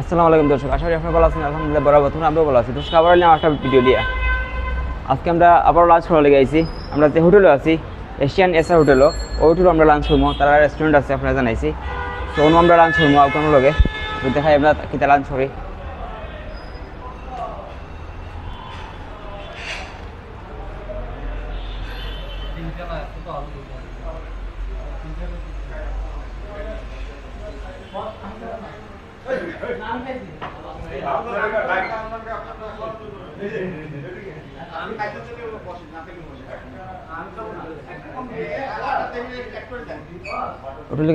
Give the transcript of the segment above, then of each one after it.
আসসালামু আলাইকুম দর্শক, আশা করি আপনারা ভালো আছেন, আলহামদুলিল্লাহ বরাবর, তোমরা আমরাও ভালো আছি। দর্শক আবার এলাম একটা ভিডিও নিয়ে আজকে আমরা আবার লাঞ্চ করা লেগে আইছি আমরা যে হোটেলে আছি এশিয়ান এসআর হোটেলও ওই হোটেলে আমরা লাঞ্চ করব, তারা রেস্টুরেন্ট আছে, আপনারা জানাইছি। তো অন্য আমরা লাঞ্চ করব কোনো লগে। তো দেখাই আমরা কিতা লাঞ্চ করি। Hotel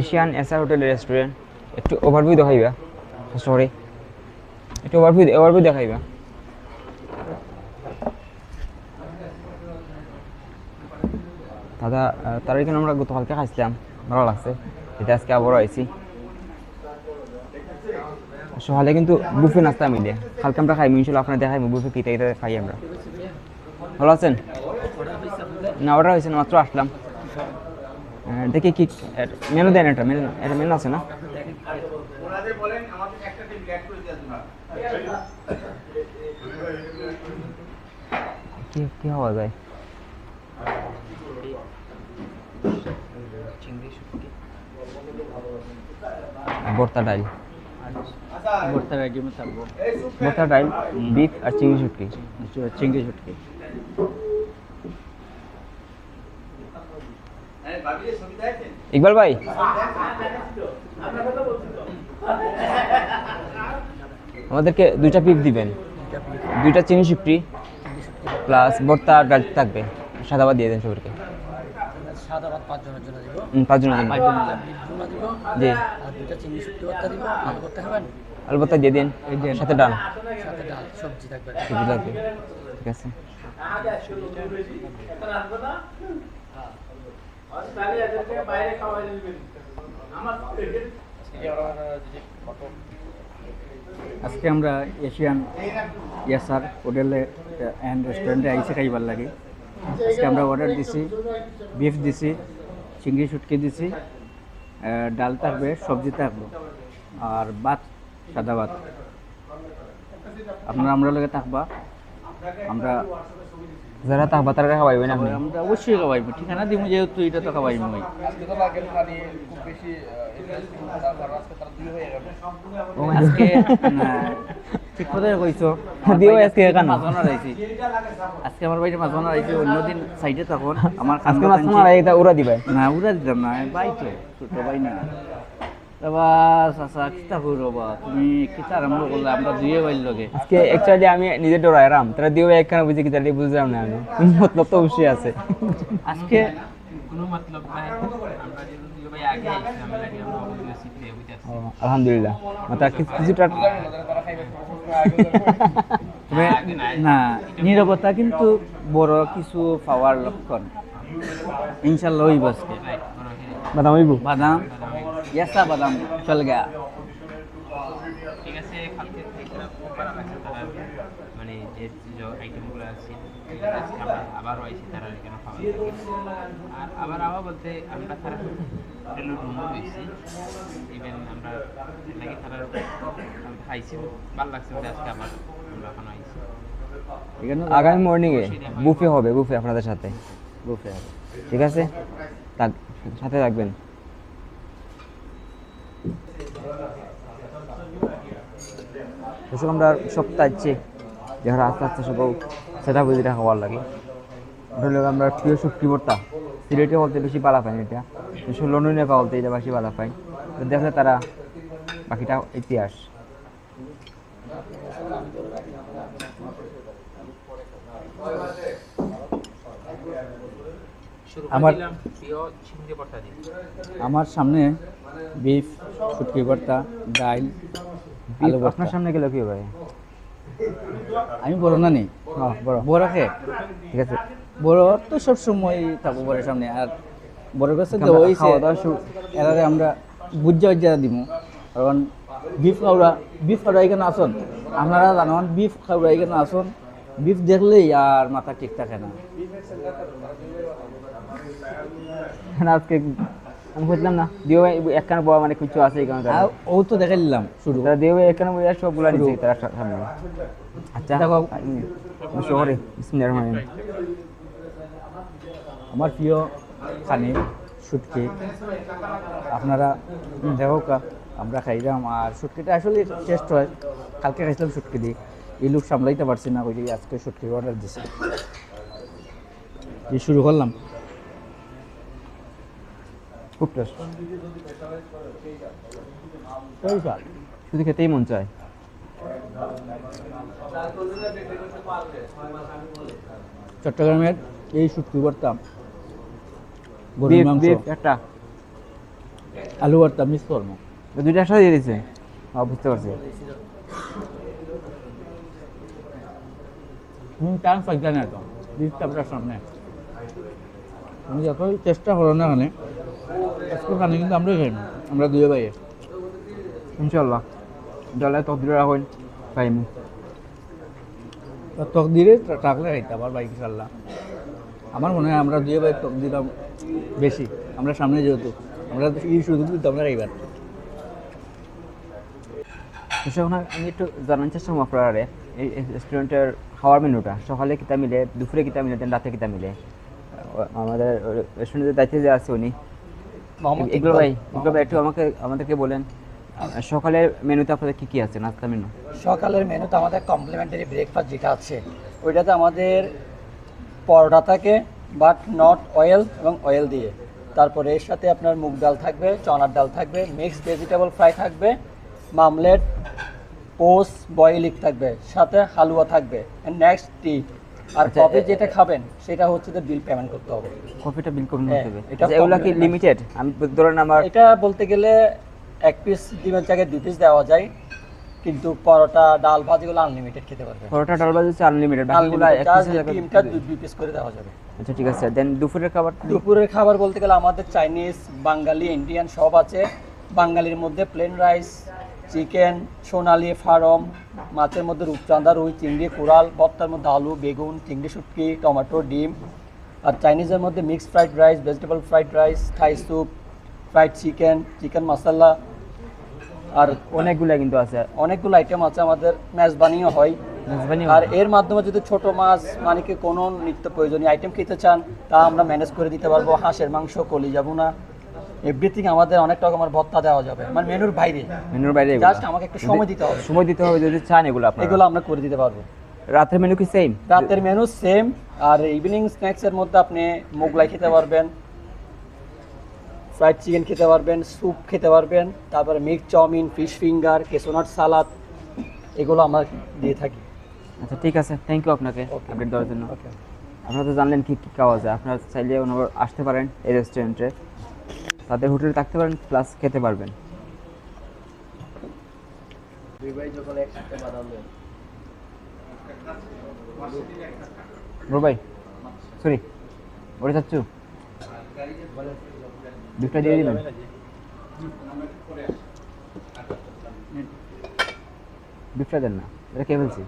Asian SR hotel restaurant একটু ওভারভিউ দেখাইবা সরি একটু ওভারভিউ ওভারভিউ দেখাইবা। দাদা তার এখানে আমরা গতকালকে খাইছিলাম। ভালো লাগছে। এটা আজকে আবারও আইছি। সকালে কিন্তু বুফে নাস্তা মিলে। কালকে আমরা খাইমু ইনশাল্লাহ আপনার দেখাইমু বুফে কিটা কিটা খাই আমরা। ভালো আছেন? না অর্ডার হয়েছে মাত্র আসলাম। দেখি কি মেনু দেন এটা মেনু এটা মেনু আছে না? কি কি হওয়া যায়? ভর্তা ডাল। ভর্তার আইটেমে থাকব। ভর্তা ডাল বিফ আর চিংড়ি শুটকি। চিংড়ি শুটকি। ইকবাল ভাই। আমাদেরকে দুইটা পিক দিবেন। দুইটা চিনি শুটকি প্লাস ভর্তা আর ডাল থাকবে। সাদা ভাত দিয়ে দেন সবাইকে। পাঁচজনের জন্য দিব। পাঁচজনের জন্য। জি। আর দুইটা চিংড়ি শুটকি ভর্তা দিব। আলু ভর্তা খাবেন আলবত্তা দিয়ে দিন সাথে ডাল। সাথে ডাল সবজি থাকবে। সবজি ঠিক আছে। আজকে আমরা এশিয়ান ইয়াসার হোটেলে অ্যান্ড রেস্টুরেন্টে আইসে খাইবার লাগে। আজকে আমরা অর্ডার দিছি বিফ দিছি চিংড়ি শুটকি দিছি ডাল থাকবে সবজি থাকবে। আর ভাত সাদা ভাত। আপনারা আমরা লগে থাকবা। আমরা যারা তা বাতারা খাওয়াইবেন আপনি? আমরা অবশ্যই খাওয়াইব। ঠিকানা দিব যেহেতু এটা তো খাওয়াইব ওই ও আজকে ঠিক কথাই কইছো। দিও আজকে কেন? মাছ বানার আইছি আজকে আমার বাড়িতে মাছ বানার আইছি অন্যদিন সাইডে তখন। আমার আজকে খান্দা মাছ টানছি। মারা এটা উড়া দিবে। না উড়া দিতাম না বাই তো ছোট ভাই না। আজকে অ্যাকচুয়ালি আমি নিজে ডরাইরাম তারা দিও একখানা বুঝি কি তাহলে বুঝলাম না আমি? মতলব তো অবশ্যই আছে। আজকে আলহামদুলিল্লাহ। কিছুটা না নিরবতা কিন্তু বড় কিছু পাওয়ার লক্ষণ। ইনশাল্লাহ ওই বাদাম বাদাম? ইয়াসা বাদাম চল গা ঠিক আছে কালকে খুব ভালো তারা মানে যে আইটেমগুলো আছে আবারও তারা এখানে আর আবার আবার বলতে আমরা তারা হোটেলের রুমও হয়েছি ইভেন আমরা লাগে তারা খাইছি ভালো লাগছে বলে আজকে আবার আমরা এখন আগামী মর্নিং এ বুফে হবে বুফে আপনাদের সাথে। বুফে ঠিক আছে? সাথে থাকবেন। এসব আমরা সপ্তাহ যারা আস্তে আস্তে সব সেটা বুঝিটা খাওয়ার লাগে। ধরলে আমরা প্রিয় শক্তি ভর্তা সিলেটে বলতে বেশি পালা পাই এটা। লন্ডনে বলতে এটা বেশি পালা পাই তো দেখলে তারা বাকিটা ইতিহাস। শুরু আমার- দিলাম প্রিয় চিংড়ি ভর্তা দিন আমার সামনে বিফ শুটকি ভর্তা ডাল আলু আপনার সামনে গেলে কি হবে আমি বড় না নেই বড়। বড় খে ঠিক আছে। বড় তো সব সময় থাকব বড়ের সামনে আর বড় কাছে তো আমরা ওই খাওয়া দাওয়া শুরু। এরারে আমরা বুঝা বুঝা দিব। কারণ বিফ খাওয়া বিফ খাওয়া এখানে আসুন। আপনারা জানান বিফ খাওয়া এখানে আসুন। বিফ দেখলেই আর মাথা ঠিক থাকে না। আজকে আমি বুঝলাম না। দিও ভাই একখানে বড় মানে কিছু আছে এই কারণে ও তো দেখে নিলাম শুরু তারা দিও ভাই একখানে বইয়া সবগুলা নিচ্ছে তারা সামনে। আচ্ছা দেখো। শহরে বিসমিল্লাহির রহমানির আমার প্রিয় খানি শুটকি আপনারা দেখো আমরা খাইলাম আর শুটকিটা আসলে টেস্ট হয়। কালকে খাইছিলাম শুটকি দিয়ে। এই লোক সামলাইতে পারছি না ওই আজকে শুটকি অর্ডার দিছি। শুরু করলাম। টেস্ট। শুধু খেতেই মন চায়। চট্টগ্রামের এই শুটকি ভর্তা। গরুর মাংস। একটা। আলু ভর্তা মিস করব দুইটা একসাথে দিয়ে হ্যাঁ বুঝতে পারছি। তুমি চান্স পাইতে না তো দিচ্ছি আপনার সামনে। তুমি যতই চেষ্টা করো না এখানে আজকে খানে কিন্তু না আমরা দুয়ে ভাইয়ে ইনশাল্লাহ ইনশাল্লাহ তকদির রাখুন পাইমু তকদিরে থাকলে খাইতে আবার বাইক ইনশাল্লাহ আমার মনে হয় আমরা দুয়ে ভাই তকদির বেশি। আমরা সামনে যেহেতু আমরা এই সুযোগ দিতে আমরা খাইবার তো আমি একটু জানার চেষ্টা করব আপনারা এই রেস্টুরেন্টের খাওয়ার মেনুটা। সকালে কিতা মিলে দুপুরে কিতা মিলে দেন রাতে কিতা মিলে? আমাদের রেস্টুরেন্টের দায়িত্বে যে আছে উনি। এগুলো ভাই। এগুলো ভাই একটু আমাকে আমাদেরকে বলেন সকালের মেনুতে আপনাদের কী কী আছে? নাস্তা মেনু। সকালের মেনুতে আমাদের কমপ্লিমেন্টারি ব্রেকফাস্ট যেটা আছে ওইটাতে আমাদের পরোটা থাকে বাট নট অয়েল এবং অয়েল দিয়ে। তারপরে এর সাথে আপনার মুগ ডাল থাকবে চনার ডাল থাকবে মিক্সড ভেজিটেবল ফ্রাই থাকবে মামলেট পোস বয়েলিক থাকবে সাথে হালুয়া থাকবে। নেক্সট টি আর আচ্ছা, কফি যেটা খাবেন সেটা হচ্ছে যে বিল পেমেন্ট করতে হবে। কফিটা বিল হ্যাঁ, হবে এটা আচ্ছা, এগুলো কি লিমিটেড আমি ধরেন আমার এটা বলতে গেলে এক পিস ডিমের জায়গায় দুই পিস দেওয়া যায় কিন্তু পরোটা ডাল ভাজিগুলো আনলিমিটেড খেতে পারবে পরোটা ডাল বাজে হচ্ছে আনলিমিটেড বাকিগুলো এক ডিমটা দুই পিস করে দেওয়া যাবে। আচ্ছা ঠিক আছে। দেন দুপুরের খাবার দুপুরের খাবার বলতে গেলে আমাদের চাইনিজ বাঙালি ইন্ডিয়ান সব আছে। বাঙালির মধ্যে plain rice chicken Sonali farm মাছের মধ্যে রূপচাঁদা রুই চিংড়ি কোরাল বত্তার মধ্যে আলু বেগুন চিংড়ি শুটকি টমেটো ডিম আর চাইনিজের মধ্যে mixed fried rice vegetable fried rice Thai soup fried chicken chicken masala আর অনেকগুলো কিন্তু আছে। অনেকগুলো আইটেম আছে আমাদের মেজবানিও হয়। আর এর মাধ্যমে যদি ছোট মাছ মানে কি কোনো নিত্য প্রয়োজনীয় আইটেম খেতে চান তা আমরা ম্যানেজ করে দিতে পারব। হাঁসের মাংস কলি যাব না এভরিথিং আমাদের অনেক রকমের ভত্তা দেওয়া যাবে। মানে মেনুর বাইরে। মেনুর বাইরে জাস্ট আমাকে একটু সময় দিতে হবে। সময় দিতে হবে যদি চান এগুলো আপনারা। এগুলো আমরা করে দিতে পারব। রাতের মেনু কি সেম রাতের মেনু সেম আর ইভিনিং স্ন্যাক্সের মধ্যে আপনি মোগলাই খেতে পারবেন। ফ্রাইড চিকেন খেতে পারবেন স্যুপ খেতে পারবেন। তারপরে mix chowmein fish finger cashew nut salad এগুলো আমরা দিয়ে থাকি। আচ্ছা ঠিক আছে। থ্যাংক ইউ আপনাকে. আপডেট দেওয়ার জন্য। ওকে আপনারা তো জানলেন কি কী খাওয়া যায়। আপনারা চাইলে আসতে পারেন এই রেস্টুরেন্টে তাদের হোটেলে থাকতে পারেন প্লাস খেতে পারবেন। ভাই সরি বড় চাচ্ছু দুটা দিয়ে দিবেন? বিফটা দেন না এটা কে বলছি?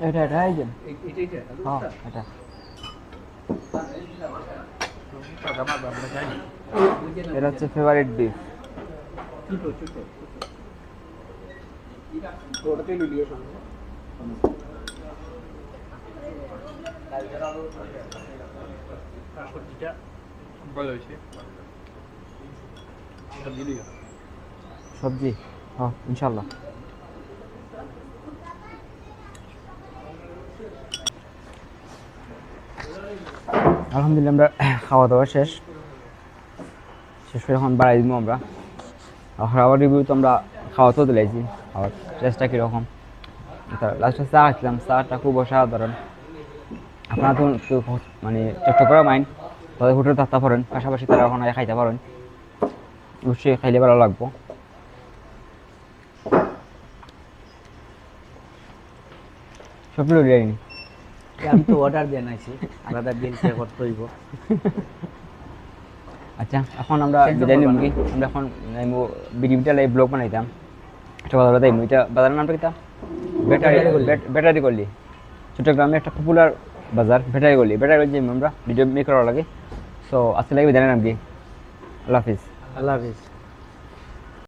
এটা এটা এই যে। হ্যাঁ এটা। এটা। হচ্ছে ফেভারিট ডিশ সবজি? হ্যাঁ ইনশাল্লাহ আলহামদুলিল্লাহ আমরা খাওয়া দাওয়া শেষ। শেষ করে এখন বাড়াই দিব আমরা। খাবার রিভিউ তো আমরা খাওয়াতেও দিলাইছি খাওয়ার টেস্টটা কীরকম। লাস্টে চা খাচ্ছিলাম চাটা খুব অসাধারণ। আপনারা তো তো মানে চট্টগ্রাম মাইন তাদের হোটেলে থাকতে পারেন। পাশাপাশি তারা ওখানে খাইতে পারেন। অবশ্যই খাইলে ভালো লাগবো। সব রেডি আমি তো অর্ডার দিয়ে নাইছি আলাদা বিল পে করতে হইব। আচ্ছা এখন আমরা বিদায় নিব কি? আমরা এখন নাইমু বিডিবিটা লাই ব্লগ বানাইতাম। একটা কথা বলতাম এটা বাজারের নামটা কিতা ব্যাটারি ব্যাটারি করলি চট্টগ্রামে একটা পপুলার বাজার ব্যাটারি গলি ব্যাটারি গলি আমরা ভিডিও মেক করার লাগে সো আজকে লাগে জানেন নাম কি? আল্লাহ হাফিজ। আল্লাহ হাফিজ।